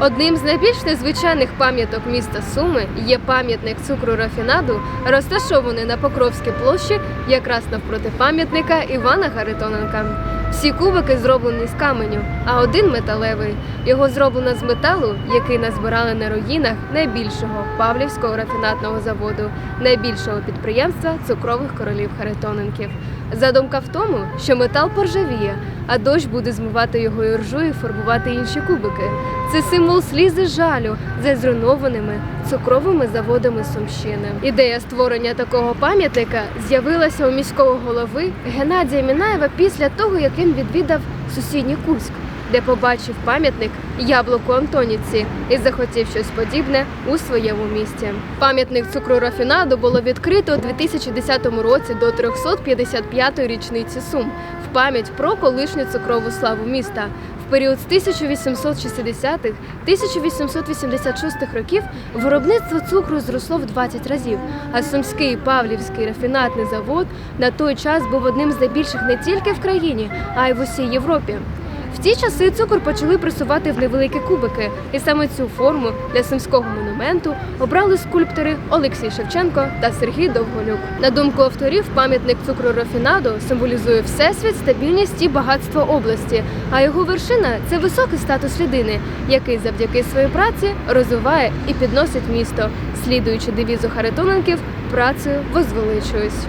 Одним з найбільш незвичайних пам'яток міста Суми є пам'ятник цукру рафінаду, розташований на Покровській площі, якраз навпроти пам'ятника Івана Харитоненка. Всі кубики зроблені з каменю, а один металевий. Його зроблено з металу, який назбирали на руїнах найбільшого Павлівського рафінатного заводу, найбільшого підприємства цукрових королів Харитоненків. Задумка в тому, що метал поржавіє, а дощ буде змивати його іржу і фарбувати інші кубики. Це символ слізи жалю за зруйнованими цукровими заводами Сумщини. Ідея створення такого пам'ятника з'явилася у міського голови Геннадія Мінаєва після того, як він відвідав сусідній Курськ, де побачив пам'ятник яблуку Антоніці і захотів щось подібне у своєму місті. Пам'ятник цукру рафінаду було відкрито у 2010 році до 355-ї річниці Сум в пам'ять про колишню цукрову славу міста. Період з 1860-х 1886 років виробництво цукру зросло в 20 разів, а Сумський Павлівський рафінатний завод на той час був одним з найбільших не тільки в країні, а й в усій Європі. Ті часи цукор почали пресувати в невеликі кубики, і саме цю форму для сумського монументу обрали скульптори Олексій Шевченко та Сергій Довголюк. На думку авторів, пам'ятник цукру рафінаду символізує всесвіт, стабільність і багатство області. А його вершина це високий статус людини, який завдяки своїй праці розвиває і підносить місто, слідуючи девізу Харитоненків працею возвеличуюсь.